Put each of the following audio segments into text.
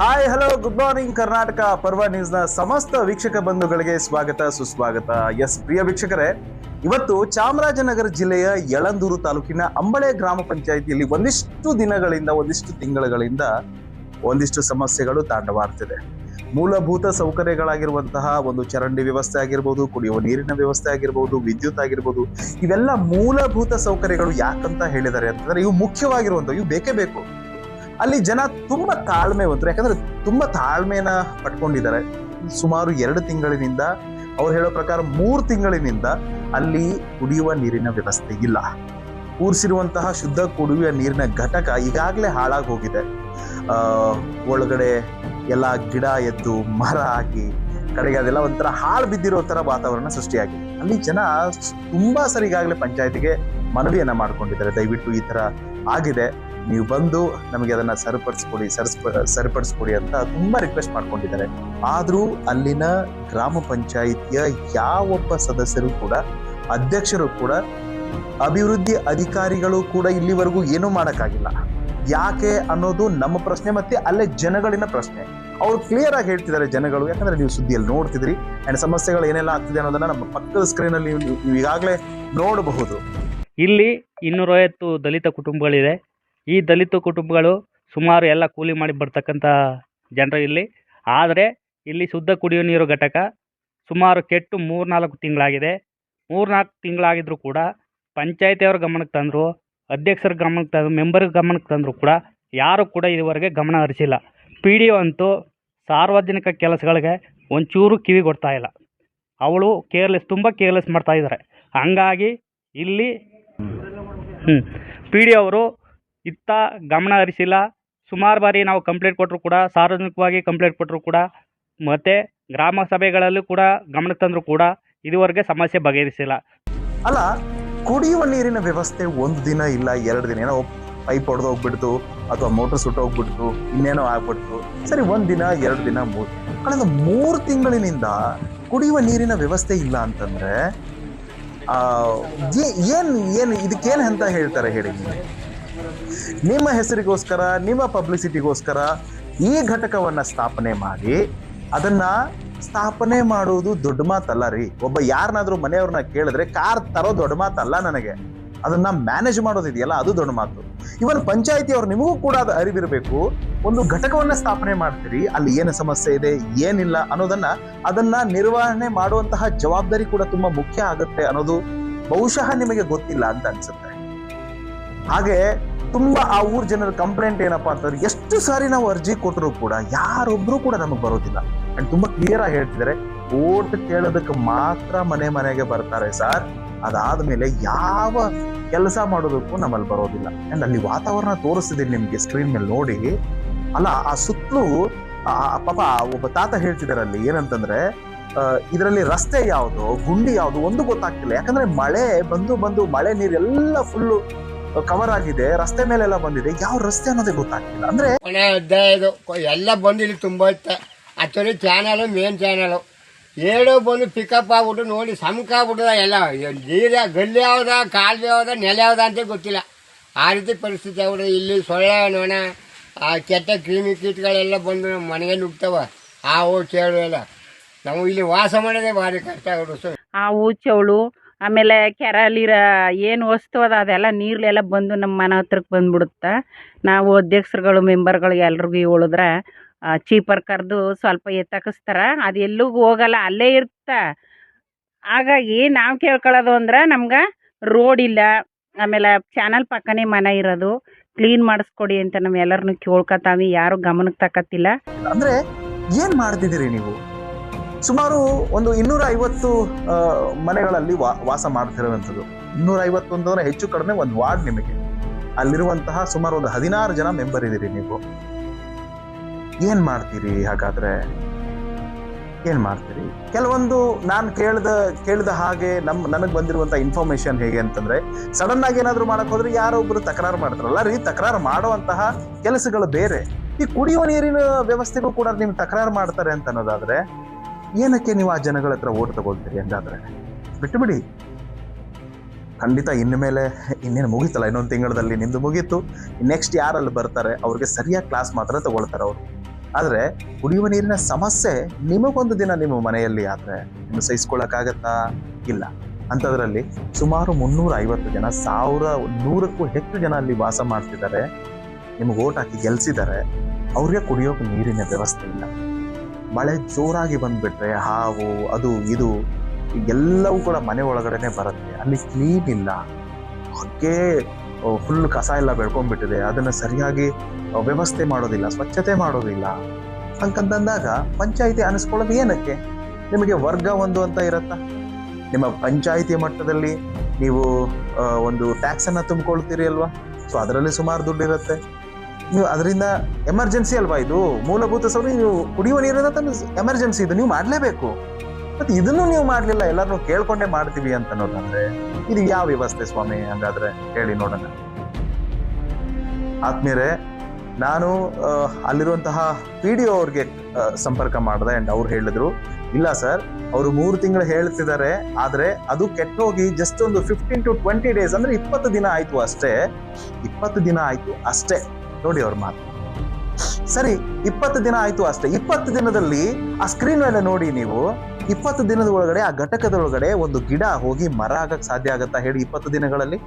Hi hello good morning Karnataka Parva ನ್ಯೂಸ್ನ ಸಮಸ್ತ ವೀಕ್ಷಕ ಬಂಧುಗಳಿಗೆ ಸ್ವಾಗತ, ಸುಸ್ವಾಗತ. ಎಸ್ ಪ್ರಿಯ ವೀಕ್ಷಕರೇ, ಇವತ್ತು ಚಾಮರಾಜನಗರ ಜಿಲ್ಲೆಯ ಯಳಂದೂರು ತಾಲೂಕಿನ ಅಂಬಳೆ ಗ್ರಾಮ ಪಂಚಾಯಿತಿಯಲ್ಲಿ ಒಂದಿಷ್ಟು ದಿನಗಳಿಂದ, ಒಂದಿಷ್ಟು ತಿಂಗಳುಗಳಿಂದ ಒಂದಿಷ್ಟು ಸಮಸ್ಯೆಗಳು ತಾಂಡವಾಡ್ತಿದೆ. ಮೂಲಭೂತ ಸೌಕರ್ಯಗಳಾಗಿರುವಂತಹ ಒಂದು ಚರಂಡಿ ವ್ಯವಸ್ಥೆ ಆಗಿರ್ಬೋದು, ಕುಡಿಯುವ ನೀರಿನ ವ್ಯವಸ್ಥೆ ಆಗಿರ್ಬೋದು, ವಿದ್ಯುತ್ ಆಗಿರ್ಬೋದು, ಇವೆಲ್ಲ ಮೂಲಭೂತ ಸೌಕರ್ಯಗಳು ಯಾಕಂತ ಹೇಳಿದ್ದಾರೆ ಅಂತಂದ್ರೆ ಇವು ಮುಖ್ಯವಾಗಿರುವಂಥವು, ಇವು ಬೇಕೇ ಬೇಕು. ಅಲ್ಲಿ ಜನ ತುಂಬಾ ಹೊಂದ್ರೆ ಯಾಕಂದ್ರೆ ತುಂಬಾ ತಾಳ್ಮೆನ ಪಟ್ಕೊಂಡಿದ್ದಾರೆ. ಸುಮಾರು ಎರಡು ತಿಂಗಳಿನಿಂದ ಅವ್ರು ಹೇಳೋ ಪ್ರಕಾರ ಮೂರು ತಿಂಗಳಿನಿಂದ ಅಲ್ಲಿ ಕುಡಿಯುವ ನೀರಿನ ವ್ಯವಸ್ಥೆ ಇಲ್ಲ. ಕೂರಿಸಿರುವಂತಹ ಶುದ್ಧ ಕುಡಿಯುವ ನೀರಿನ ಘಟಕ ಈಗಾಗಲೇ ಹಾಳಾಗಿ ಹೋಗಿದೆ. ಒಳಗಡೆ ಎಲ್ಲ ಗಿಡ ಎದ್ದು ಮರ ಹಾಕಿ, ಕಡೆಗೆ ಅದೆಲ್ಲ ಒಂಥರ ಹಾಳು ಬಿದ್ದಿರೋ ತರ ವಾತಾವರಣ ಸೃಷ್ಟಿಯಾಗಿದೆ. ಅಲ್ಲಿ ಜನ ತುಂಬಾ ಸರಿ ಈಗಾಗಲೇ ಪಂಚಾಯತಿಗೆ ಮನವಿಯನ್ನ ಮಾಡ್ಕೊಂಡಿದ್ದಾರೆ. ದಯವಿಟ್ಟು ಈ ತರ ಆಗಿದೆ. ನೀವು ಬಂದು ನಮಗೆ ಅದನ್ನ ಸರಿಪಡಿಸ್ಕೊಡಿ ಸರಿಸ್ ಸರಿಪಡಿಸ್ಕೊಡಿ ಅಂತ ತುಂಬಾ ರಿಕ್ವೆಸ್ಟ್ ಮಾಡ್ಕೊಂಡಿದ್ದಾರೆ. ಆದರೂ ಅಲ್ಲಿನ ಗ್ರಾಮ ಪಂಚಾಯಿತಿಯ ಯಾವೊಬ್ಬ ಸದಸ್ಯರು ಕೂಡ, ಅಧ್ಯಕ್ಷರು ಕೂಡ, ಅಭಿವೃದ್ಧಿ ಅಧಿಕಾರಿಗಳು ಕೂಡ ಇಲ್ಲಿವರೆಗೂ ಏನೂ ಮಾಡೋಕ್ಕಾಗಿಲ್ಲ. ಯಾಕೆ ಅನ್ನೋದು ನಮ್ಮ ಪ್ರಶ್ನೆ ಮತ್ತೆ ಅಲ್ಲೇ ಜನಗಳಿನ ಪ್ರಶ್ನೆ. ಅವ್ರು ಕ್ಲಿಯರ್ ಆಗಿ ಹೇಳ್ತಿದ್ದಾರೆ ಜನಗಳು, ಯಾಕಂದ್ರೆ ನೀವು ಸುದ್ದಿಯಲ್ಲಿ ನೋಡ್ತಿದ್ರಿ ಅಂಡ್ ಸಮಸ್ಯೆಗಳು ಏನೆಲ್ಲ ಆಗ್ತಿದೆ ಅನ್ನೋದನ್ನ ನಮ್ಮ ಪಕ್ಕದ ಸ್ಕ್ರೀನಲ್ಲಿ ಅಲ್ಲಿ ನೀವು ಈಗಾಗಲೇ ನೋಡಬಹುದು. ಇಲ್ಲಿ ಇನ್ನೂರೈವತ್ತು ದಲಿತ ಕುಟುಂಬಗಳಿದೆ. ಈ ದಲಿತ ಕುಟುಂಬಗಳು ಸುಮಾರು ಎಲ್ಲ ಕೂಲಿ ಮಾಡಿ ಬರ್ತಕ್ಕಂಥ ಜನರು ಇಲ್ಲಿ. ಆದರೆ ಇಲ್ಲಿ ಶುದ್ಧ ಕುಡಿಯುವ ನೀರು ಘಟಕ ಸುಮಾರು ಕೆಟ್ಟು ಮೂರ್ನಾಲ್ಕು ತಿಂಗಳಾಗಿದೆ. ಮೂರ್ನಾಲ್ಕು ತಿಂಗಳಾಗಿದ್ರೂ ಕೂಡ ಪಂಚಾಯತಿಯವ್ರ ಗಮನಕ್ಕೆ ತಂದರು, ಅಧ್ಯಕ್ಷರ ಗಮನಕ್ಕೆ ತಂದ್ರು, ಮೆಂಬರ್ ಗಮನಕ್ಕೆ ತಂದರೂ ಕೂಡ ಯಾರು ಕೂಡ ಇದುವರೆಗೆ ಗಮನ ಹರಿಸಿಲ್ಲ. ಪಿ ಡಿ ಅಂತೂ ಸಾರ್ವಜನಿಕ ಕೆಲಸಗಳಿಗೆ ಒಂಚೂರು ಕಿವಿ ಕೊಡ್ತಾ ಇಲ್ಲ. ಅವಳು ಕೇರ್ಲೆಸ್, ತುಂಬ ಕೇರ್ಲೆಸ್ ಮಾಡ್ತಾ ಇದ್ದಾರೆ ಹಂಗಾಗಿ ಇಲ್ಲಿ ಹ್ಞೂ ಪಿ ಡಿ ಅವರು ಇತ್ತ ಗಮನ ಹರಿಸಿಲ್ಲ. ಸುಮಾರು ಬಾರಿ ನಾವು ಕಂಪ್ಲೇಂಟ್ ಕೊಟ್ಟರು ಕೂಡ, ಸಾರ್ವಜನಿಕವಾಗಿ ಕಂಪ್ಲೇಂಟ್ ಕೊಟ್ಟರು ಕೂಡ, ಮತ್ತು ಗ್ರಾಮ ಸಭೆಗಳಲ್ಲೂ ಕೂಡ ಗಮನಕ್ಕೆ ತಂದರೂ ಕೂಡ ಇದುವರೆಗೆ ಸಮಸ್ಯೆ ಬಗೆಹರಿಸಿಲ್ಲ. ಅಲ್ಲ, ಕುಡಿಯುವ ನೀರಿನ ವ್ಯವಸ್ಥೆ ಒಂದು ದಿನ ಇಲ್ಲ, ಎರಡು ದಿನ. ಏನೋ ಪೈಪ್ ಹೊಡೆದು ಹೋಗ್ಬಿಡ್ತು, ಅಥವಾ ಮೋಟರ್ ಸುಟ್ಟು ಹೋಗ್ಬಿಡ್ತು, ಇನ್ನೇನೋ ಆಗ್ಬಿಡ್ತು. ಸರಿ, ಒಂದು ದಿನ, ಎರಡು ದಿನ ಮೂರು ಕಳೆದ ಮೂರು ತಿಂಗಳಿನಿಂದ ಕುಡಿಯುವ ನೀರಿನ ವ್ಯವಸ್ಥೆ ಇಲ್ಲ ಅಂತಂದರೆ ಏನು ಏನು, ಇದಕ್ಕೇನು ಅಂತ ಹೇಳ್ತಾರೆ ಹೇಳಿ ನಿಮ್ಮ ಹೆಸರಿಗೋಸ್ಕರ, ನಿಮ್ಮ ಪಬ್ಲಿಸಿಟಿಗೋಸ್ಕರ ಈ ಘಟಕವನ್ನು ಸ್ಥಾಪನೆ ಮಾಡಿ, ಅದನ್ನು ಸ್ಥಾಪನೆ ಮಾಡುವುದು ದೊಡ್ಡ ಮಾತಲ್ಲ ರೀ. ಒಬ್ಬ ಯಾರನ್ನಾದರೂ ಮನೆಯವ್ರನ್ನ ಕೇಳಿದ್ರೆ ಕಾರ್ ತರೋ ದೊಡ್ಡ ಮಾತಲ್ಲ ನನಗೆ. ಅದನ್ನ ಮ್ಯಾನೇಜ್ ಮಾಡೋದಿದೆಯಲ್ಲ ಅದು ದೊಡ್ಡ ಮಾತು. ಇವನ್ ಪಂಚಾಯತಿ ಅವ್ರು ನಿಮಗೂ ಕೂಡ ಅದು ಅರಿವಿರಬೇಕು. ಒಂದು ಘಟಕವನ್ನ ಸ್ಥಾಪನೆ ಮಾಡ್ತೀರಿ, ಅಲ್ಲಿ ಏನು ಸಮಸ್ಯೆ ಇದೆ, ಏನಿಲ್ಲ ಅನ್ನೋದನ್ನ ಅದನ್ನ ನಿರ್ವಹಣೆ ಮಾಡುವಂತಹ ಜವಾಬ್ದಾರಿ ಕೂಡ ತುಂಬಾ ಮುಖ್ಯ ಆಗುತ್ತೆ ಅನ್ನೋದು ಬಹುಶಃ ನಿಮಗೆ ಗೊತ್ತಿಲ್ಲ ಅಂತ ಅನ್ಸುತ್ತೆ. ಹಾಗೆ ತುಂಬಾ ಆ ಊರ್ ಜನರ ಕಂಪ್ಲೇಂಟ್ ಏನಪ್ಪಾ ಅಂತಂದ್ರೆ ಎಷ್ಟು ಸಾರಿ ನಾವು ಅರ್ಜಿ ಕೊಟ್ಟರು ಕೂಡ ಯಾರೊಬ್ರು ಕೂಡ ನಮಗೆ ಬರೋದಿಲ್ಲ. ಅಂಡ್ ತುಂಬಾ ಕ್ಲಿಯರ್ ಆಗಿ ಹೇಳ್ತಿದ್ದಾರೆ ಓಟ್ ಕೇಳೋದಕ್ಕೆ ಮಾತ್ರ ಮನೆ ಮನೆಗೆ ಬರ್ತಾರೆ ಸರ್. ಅದಾದ್ಮೇಲೆ ಯಾವ ಕೆಲಸ ಮಾಡೋದಕ್ಕೂ ನಮ್ಮಲ್ಲಿ ಬರೋದಿಲ್ಲ. ಅಂಡ್ ಅಲ್ಲಿ ವಾತಾವರಣ ತೋರಿಸ್ತಿದ್ದೀನಿ ನಿಮ್ಗೆ ಸ್ಕ್ರೀನ್ ಮೇಲೆ ನೋಡಿ. ಅಲ್ಲ, ಆ ಸುತ್ತಲೂ ಪಾಪ ಒಬ್ಬ ತಾತ ಹೇಳ್ತಿದ್ದಾರೆ ಅಲ್ಲಿ ಏನಂತಂದ್ರೆ ಇದರಲ್ಲಿ ರಸ್ತೆ ಯಾವುದು, ಗುಂಡಿ ಯಾವುದು ಒಂದು ಗೊತ್ತಾಗ್ತಿಲ್ಲ. ಯಾಕಂದ್ರೆ ಮಳೆ ಬಂದು ಬಂದು ಮಳೆ ನೀರೆಲ್ಲ ಫುಲ್ಲು ಕವರ್ ಆಗಿದೆ ರಸ್ತೆ ಮೇಲೆಲ್ಲ ಬಂದಿದೆ ಯಾವ ರಸ್ತೆ ಅನ್ನೋದೇ ಗೊತ್ತಾಗ್ತಿಲ್ಲ. ಅಂದ್ರೆ ಇದು ಎಲ್ಲ ಬಂದು ಇಲ್ಲಿ ತುಂಬ ಇತ್ತೆ. ಆಕ್ಚುಲಿ ಚಾನಲ್ ಮೇನ್ ಚಾನಲ್ ಏಳು ಬಂದು ಪಿಕಪ್ ಆಗ್ಬಿಟ್ಟು ನೋಡಿ ಸಮಕ ಆಗ್ಬಿಟ್ಟದ ಎಲ್ಲ. ನೀರ ಗಲ್ಲಿ ಯಾವ್ದ ಕಾಲುವೆ ಯಾವ್ದ ನೆಲೆ ಯಾವ್ದ ಅಂತ ಗೊತ್ತಿಲ್ಲ. ಆ ರೀತಿ ಪರಿಸ್ಥಿತಿ ಆಗ್ಬಿಟ್ಟು ಇಲ್ಲಿ ಸೊಳ್ಳೆ ನೋಣ ಆ ಕೆಟ್ಟ ಕ್ರಿಮಿ ಕೀಟಗಳೆಲ್ಲ ಬಂದು ನಮ್ಮ ಮನೆಗೆ ನುಗ್ತವ ಓ ಚೇಳು ಎಲ್ಲ. ನಾವು ಇಲ್ಲಿ ವಾಸ ಮಾಡೋದೇ ಭಾರಿ ಕಷ್ಟ ಆಗ್ಬಿಟ್ಟು ಆ ಚವಳು ಆಮೇಲೆ ಕೆರೆಯಲ್ಲಿರ ಏನು ವಸ್ತು ಅದ, ಅದೆಲ್ಲ ನೀರಲ್ಲೆಲ್ಲ ಬಂದು ನಮ್ಮ ಮನೆ ಹತ್ರಕ್ಕೆ ಬಂದ್ಬಿಡುತ್ತೆ. ನಾವು ಅಧ್ಯಕ್ಷರುಗಳು, ಮೆಂಬರ್ಗಳು ಎಲ್ರಿಗೂ ಹೇಳಿದ್ರೆ ಚೀಪರ್ ಕರೆದು ಸ್ವಲ್ಪ ಎತ್ತಕಿಸ್ತಾರೆ. ಅದು ಎಲ್ಲಿಗೂ ಹೋಗಲ್ಲ, ಅಲ್ಲೇ ಇರುತ್ತೆ ಹಾಗಾಗಿ ನಾವು ಕೇಳ್ಕೊಳ್ಳೋದು ಅಂದ್ರೆ ನಮ್ಗೆ ರೋಡ್ ಇಲ್ಲ. ಆಮೇಲೆ ಚಾನಲ್ ಪಕ್ಕನೇ ಮನೆ ಇರೋದು. ಕ್ಲೀನ್ ಮಾಡಿಸ್ಕೊಡಿ ಅಂತ ನಮ್ಮೆಲ್ಲರನ್ನೂ ಕೇಳ್ಕೊತಾವಿ. ಯಾರು ಗಮನಕ್ಕೆ ತಕ್ಕತ್ತಿಲ್ಲ ಅಂದ್ರೆ ಏನು ಮಾಡ್ತಿದ್ದೀರಿ ನೀವು? ಸುಮಾರು ಒಂದು ಇನ್ನೂರ ಐವತ್ತು ಮನೆಗಳಲ್ಲಿ ವಾಸ ಮಾಡ್ತಿರುವಂಥದ್ದು. ಇನ್ನೂರ ಐವತ್ತೊಂದರ ಹೆಚ್ಚು ಕಡಿಮೆ ಒಂದು ವಾರ್ಡ್ ನಿಮಗೆ. ಅಲ್ಲಿರುವಂತಹ ಸುಮಾರು ಒಂದು ಹದಿನಾರು ಜನ ಮೆಂಬರ್ ಇದ್ದೀರಿ ನೀವು. ಏನ್ ಮಾಡ್ತೀರಿ ಹಾಗಾದ್ರೆ? ಏನ್ ಮಾಡ್ತೀರಿ? ಕೆಲವೊಂದು ನಾನು ಕೇಳ್ದ, ಕೇಳಿದ ಹಾಗೆ ನಮ್, ನನಗೆ ಬಂದಿರುವಂತ ಇನ್ಫಾರ್ಮೇಶನ್ ಹೇಗೆ ಅಂತಂದ್ರೆ ಸಡನ್ ಆಗಿ ಏನಾದ್ರು ಮಾಡಕ್ ಹೋದ್ರೆ ಯಾರೋ ಒಬ್ರು ತಕರಾರು ಮಾಡ್ತಾರಲ್ಲ, ರೀ ತಕರಾರು ಮಾಡುವಂತಹ ಕೆಲಸಗಳು ಬೇರೆ. ಈ ಕುಡಿಯುವ ನೀರಿನ ವ್ಯವಸ್ಥೆಗೂ ಕೂಡ ನಿಮ್ಗೆ ತಕರಾರು ಮಾಡ್ತಾರೆ ಅಂತ ಅನ್ನೋದಾದ್ರೆ ಏನಕ್ಕೆ ನೀವು ಆ ಜನಗಳ ಹತ್ರ ಓಟ್ ತಗೊಳ್ತೀರಿ ಹಂಗಾದ್ರೆ? ಬಿಟ್ಟುಬಿಡಿ. ಖಂಡಿತ ಇನ್ನು ಮೇಲೆ ಇನ್ನೇನು ಮುಗೀತಲ್ಲ? ಇನ್ನೊಂದು ತಿಂಗಳಲ್ಲಿ ನಿಂದು ಮುಗೀತು. ನೆಕ್ಸ್ಟ್ ಯಾರಲ್ಲಿ ಬರ್ತಾರೆ, ಅವ್ರಿಗೆ ಸರಿಯಾಗಿ ಕ್ಲಾಸ್ ಮಾತ್ರ ತಗೊಳ್ತಾರೆ ಅವರು. ಆದರೆ ಕುಡಿಯುವ ನೀರಿನ ಸಮಸ್ಯೆ ನಿಮಗೊಂದು ದಿನ ನಿಮ್ಮ ಮನೆಯಲ್ಲಿ ಆದರೆ ನಿಮ್ಮ ಸಹಿಸ್ಕೊಳ್ಳೋಕ್ಕಾಗತ್ತಾ ಇಲ್ಲ. ಅಂಥದ್ರಲ್ಲಿ ಸುಮಾರು ಮುನ್ನೂರ ಐವತ್ತು ಜನ, ಸಾವಿರ ನೂರಕ್ಕೂ ಹೆಚ್ಚು ಜನ ಅಲ್ಲಿ ವಾಸ ಮಾಡ್ತಿದ್ದಾರೆ. ನಿಮಗೆ ಓಟ್ ಹಾಕಿ ಗೆಲ್ಸಿದ್ದಾರೆ. ಅವ್ರಿಗೆ ಕುಡಿಯೋಕೆ ನೀರಿನ ವ್ಯವಸ್ಥೆ ಇಲ್ಲ. ಮಳೆ ಜೋರಾಗಿ ಬಂದ್ಬಿಟ್ರೆ ಹಾವು, ಅದು, ಇದು, ಎಲ್ಲವೂ ಕೂಡ ಮನೆ ಒಳಗಡೆನೆ ಬರುತ್ತೆ. ಅಲ್ಲಿ ಕ್ಲೀನ್ ಇಲ್ಲ. ಹೊಗೆ ಫುಲ್ ಕಸ ಎಲ್ಲ ಬೆಳ್ಕೊಂಡ್ಬಿಟ್ಟಿದೆ. ಅದನ್ನ ಸರಿಯಾಗಿ ವ್ಯವಸ್ಥೆ ಮಾಡೋದಿಲ್ಲ, ಸ್ವಚ್ಛತೆ ಮಾಡೋದಿಲ್ಲ. ಹಂಗಂತಂದಾಗ ಪಂಚಾಯಿತಿ ಅನಿಸ್ಕೊಳ್ಳೋದು ಏನಕ್ಕೆ? ನಿಮಗೆ ವರ್ಗ ಒಂದು ಅಂತ ಇರತ್ತಾ? ನಿಮ್ಮ ಪಂಚಾಯಿತಿ ಮಟ್ಟದಲ್ಲಿ ನೀವು ಒಂದು ಟ್ಯಾಕ್ಸನ್ನು ತುಂಬಿಕೊಳ್ತೀರಿ ಅಲ್ವಾ? ಸೊ ಅದರಲ್ಲಿ ಸುಮಾರು ದುಡ್ಡು ಇರುತ್ತೆ. ನೀವು ಅದರಿಂದ ಎಮರ್ಜೆನ್ಸಿ ಅಲ್ವಾ ಇದು? ಮೂಲಭೂತ ಸೌಲಭ್ಯ, ನೀವು ಕುಡಿಯುವ ನೀರಿನ ಎಮರ್ಜೆನ್ಸಿ ಇದು, ನೀವು ಮಾಡಲೇಬೇಕು. ಮತ್ತು ಇದನ್ನು ನೀವು ಮಾಡಲಿಲ್ಲ ಎಲ್ಲರನ್ನೂ ಕೇಳ್ಕೊಂಡೇ ಮಾಡ್ತೀವಿ ಅಂತ ಅನ್ನೋದಂದ್ರೆ ಇದು ಯಾವ ವ್ಯವಸ್ಥೆ ಸ್ವಾಮಿ ಹಂಗಾದ್ರೆ ಹೇಳಿ ನೋಡೋಣ. ಆತ್ಮೀಯರೇ, ನಾನು ಅಲ್ಲಿರುವಂತಹ ಪಿ ಡಿ ಅವ್ರಿಗೆ ಸಂಪರ್ಕ ಮಾಡಿದೆ ಅಂಡ್ ಅವ್ರು ಹೇಳಿದ್ರು. ಇಲ್ಲ ಸರ್, ಅವರು ಮೂರು ತಿಂಗಳು ಹೇಳ್ತಿದ್ದಾರೆ, ಆದ್ರೆ ಅದು ಕೆಟ್ಟೋಗಿ ಜಸ್ಟ್ ಒಂದು ಫಿಫ್ಟೀನ್ ಟು ಟ್ವೆಂಟಿ ಡೇಸ್ ಅಂದ್ರೆ ಇಪ್ಪತ್ತು ದಿನ ಆಯ್ತು ಅಷ್ಟೇ. ಇಪ್ಪತ್ತು ದಿನ ಆಯ್ತು ಅಷ್ಟೇ. ನೋಡಿ ಅವ್ರ ಮಾತು. ಸರಿ, ಇಪ್ಪತ್ತು ದಿನ ಆಯ್ತು ಅಷ್ಟೇ. ಇಪ್ಪತ್ತು ದಿನದಲ್ಲಿ ಆ ಸ್ಕ್ರೀನ್ ಮೇಲೆ ನೋಡಿ ನೀವು, ಇಪ್ಪತ್ತು ದಿನದ ಒಳಗಡೆ, ಆ ಘಟಕದ ಒಳಗಡೆ ಒಂದು ಗಿಡ ಹೋಗಿ ಮರ ಆಗಕ್ ಸಾಧ್ಯ ಆಗತ್ತಾ ಹೇಳಿ ಇಪ್ಪತ್ತು ದಿನಗಳಲ್ಲಿ?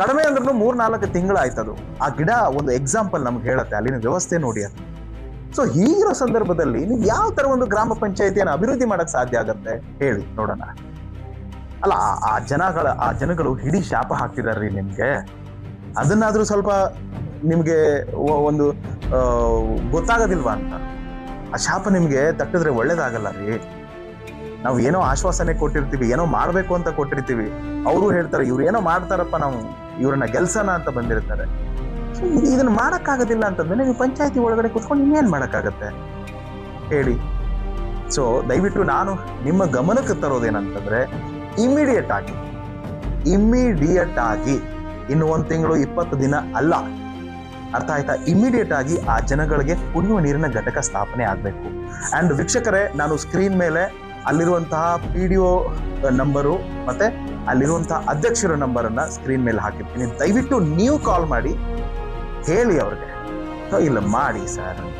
ಕಡಿಮೆ ಅಂದ್ರೂ ಮೂರ್ ನಾಲ್ಕು ಆಯ್ತು ಆಯ್ತದು ಆ ಗಿಡ ಒಂದು ಎಕ್ಸಾಂಪಲ್ ನಮ್ಗೆ ಹೇಳತ್ತೆ, ಅಲ್ಲಿನ ವ್ಯವಸ್ಥೆ ನೋಡಿ ಅದು. ಸೊ ಹೀಗಿರೋ ಸಂದರ್ಭದಲ್ಲಿ ನೀವು ಯಾವ ತರ ಒಂದು ಗ್ರಾಮ ಪಂಚಾಯತಿಯನ್ನು ಅಭಿವೃದ್ಧಿ ಮಾಡಕ್ ಸಾಧ್ಯ ಆಗತ್ತೆ ಹೇಳಿ ನೋಡೋಣ. ಅಲ್ಲ ಆ ಜನಗಳ, ಆ ಜನಗಳು ಹಿಡಿ ಶಾಪ ಹಾಕ್ತಿದಾರ್ರಿ ನಿಮ್ಗೆ? ಅದನ್ನಾದ್ರೂ ಸ್ವಲ್ಪ ನಿಮ್ಗೆ ಒಂದು ಗೊತ್ತಾಗದಿಲ್ವಾ ಅಂತ. ಆ ಶಾಪ ನಿಮಗೆ ತಟ್ಟಿದ್ರೆ ಒಳ್ಳೇದಾಗಲ್ಲ ರೀ. ನಾವು ಏನೋ ಆಶ್ವಾಸನೆ ಕೊಟ್ಟಿರ್ತೀವಿ, ಏನೋ ಮಾಡಬೇಕು ಅಂತ ಕೊಟ್ಟಿರ್ತೀವಿ. ಅವರು ಹೇಳ್ತಾರೆ, ಇವ್ರು ಏನೋ ಮಾಡ್ತಾರಪ್ಪ ನಾವು, ಇವ್ರನ್ನ ಗೆಲ್ಸನ ಅಂತ ಬಂದಿರ್ತಾರೆ. ಇದನ್ನ ಮಾಡಕ್ಕಾಗೋದಿಲ್ಲ ಅಂತಂದ್ರೆ ನೀವು ಪಂಚಾಯತಿ ಒಳಗಡೆ ಕುತ್ಕೊಂಡು ಇನ್ನೇನ್ ಮಾಡೋಕ್ಕಾಗತ್ತೆ? ಹೇಳಿ. ಸೊ ದಯವಿಟ್ಟು ನಾನು ನಿಮ್ಮ ಗಮನಕ್ಕೆ ತರೋದೇನಂತಂದ್ರೆ ಇಮಿಡಿಯೇಟ್ ಆಗಿ ಇಮಿಡಿಯೇಟ್ ಆಗಿ ಇನ್ನು ಒಂದು ತಿಂಗಳು, ಇಪ್ಪತ್ತು ದಿನ ಅಲ್ಲ ಅರ್ಥ ಆಯ್ತಾ? ಇಮಿಡಿಯೇಟ್ ಆಗಿ ಆ ಜನಗಳಿಗೆ ಕುಡಿಯುವ ನೀರಿನ ಘಟಕ ಸ್ಥಾಪನೆ ಆಗಬೇಕು. ಅಂಡ್ ವೀಕ್ಷಕರೇ ನಾನು ಸ್ಕ್ರೀನ್ ಮೇಲೆ ಅಲ್ಲಿರುವಂತಹ ಪಿ ಡಿ ಒ ನಂಬರು ಮತ್ತೆ ಅಲ್ಲಿರುವಂತಹ ಅಧ್ಯಕ್ಷರ ನಂಬರನ್ನು ಸ್ಕ್ರೀನ್ ಮೇಲೆ ಹಾಕಿರ್ತೀನಿ. ದಯವಿಟ್ಟು ನೀವು ಕಾಲ್ ಮಾಡಿ ಹೇಳಿ ಅವ್ರಿಗೆ. "ಸೊ, ಇಲ್ಲ ಮಾಡಿ ಸರ್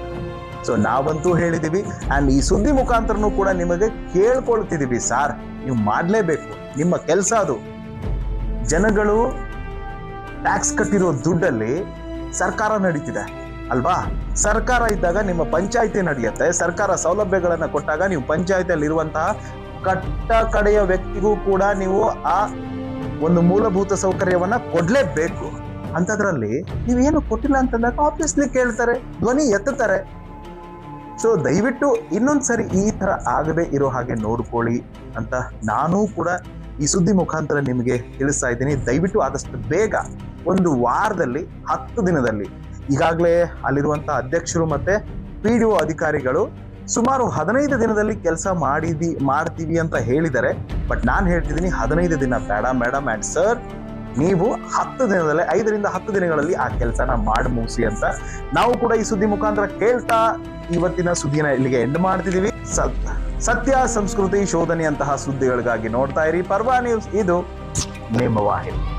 ಸೊ ನಾವಂತೂ ಹೇಳಿದೀವಿ. ಅಂಡ್ ಈ ಸುದ್ದಿ ಮುಖಾಂತರನೂ ಕೂಡ ನಿಮಗೆ ಕೇಳ್ಕೊಳ್ತಿದೀವಿ ಸಾರ್ ನೀವು ಮಾಡಲೇಬೇಕು. ನಿಮ್ಮ ಕೆಲಸ ಅದು. ಜನಗಳು ಟ್ಯಾಕ್ಸ್ ಕಟ್ಟಿರೋ ದುಡ್ಡಲ್ಲಿ ಸರ್ಕಾರ ನಡೀತಿದೆ. ಅಲ್ವಾ? ಸರ್ಕಾರ ಇದ್ದಾಗ ನಿಮ್ಮ ಪಂಚಾಯಿತಿ ನಡೆಯುತ್ತೆ. ಸರ್ಕಾರ ಸೌಲಭ್ಯಗಳನ್ನು ಕೊಟ್ಟಾಗ ನೀವು ಪಂಚಾಯತಿಯಲ್ಲಿ ಇರುವಂತಹ ಕಟ್ಟ ಕಡೆಯ ವ್ಯಕ್ತಿಗೂ ಕೂಡ ನೀವು ಆ ಒಂದು ಮೂಲಭೂತ ಸೌಕರ್ಯವನ್ನ ಕೊಡ್ಲೇಬೇಕು. ಅಂತದ್ರಲ್ಲಿ ನೀವೇನು ಕೊಟ್ಟಿಲ್ಲ ಅಂತಂದಾಗ ಆಬ್ವಿಯಸ್ಲಿ ಕೇಳ್ತಾರೆ, ಧ್ವನಿ ಎತ್ತುತ್ತಾರೆ. ಸೊ ದಯವಿಟ್ಟು ಇನ್ನೊಂದು ಸರಿ ಈ ತರ ಆಗದೆ ಇರೋ ಹಾಗೆ ನೋಡ್ಕೊಳ್ಳಿ ಅಂತ ನಾನೂ ಕೂಡ ಈ ಸುದ್ದಿ ಮುಖಾಂತರ ನಿಮಗೆ ತಿಳಿಸ್ತಾ ಇದ್ದೀನಿ. ದಯವಿಟ್ಟು ಆದಷ್ಟು ಬೇಗ ಒಂದು ವಾರದಲ್ಲಿ, ಹತ್ತು ದಿನದಲ್ಲಿ. ಈಗಾಗಲೇ ಅಲ್ಲಿರುವಂತಹ ಅಧ್ಯಕ್ಷರು ಮತ್ತೆ ಪಿ ಡಿ ಒ ಅಧಿಕಾರಿಗಳು ಸುಮಾರು ಹದಿನೈದು ದಿನದಲ್ಲಿ ಕೆಲಸ ಮಾಡಿದಿ, ಮಾಡ್ತೀವಿ ಅಂತ ಹೇಳಿದ್ದಾರೆ ಬಟ್ ನಾನು ಹೇಳ್ತಿದ್ದೀನಿ ಹದಿನೈದು ದಿನ ಬೇಡ ಮೇಡಮ್ ಆ್ಯಂಡ್ ಸರ್, ನೀವು ಹತ್ತು ದಿನದಲ್ಲಿ, ಐದರಿಂದ ಹತ್ತು ದಿನಗಳಲ್ಲಿ ಆ ಕೆಲಸನ ಮಾಡಿ ಮುಗಿಸಿ ಅಂತ ನಾವು ಕೂಡ ಈ ಸುದ್ದಿ ಮುಖಾಂತರ ಕೇಳ್ತಾ ಇವತ್ತಿನ ಸುದ್ದಿನ ಇಲ್ಲಿಗೆ ಎಂಡ್ ಮಾಡ್ತಿದ್ದೀವಿ. ಸತ್- ಸತ್ಯ ಸಂಸ್ಕೃತಿ ಶೋಧನೆಯಂತಹ ಸುದ್ದಿಗಳಿಗಾಗಿ ನೋಡ್ತಾ ಇರಿ. ಪರ್ವಾ ನ್ಯೂಸ್, ಇದು ನಿಮ್ಮ ವಾಹಿನಿ.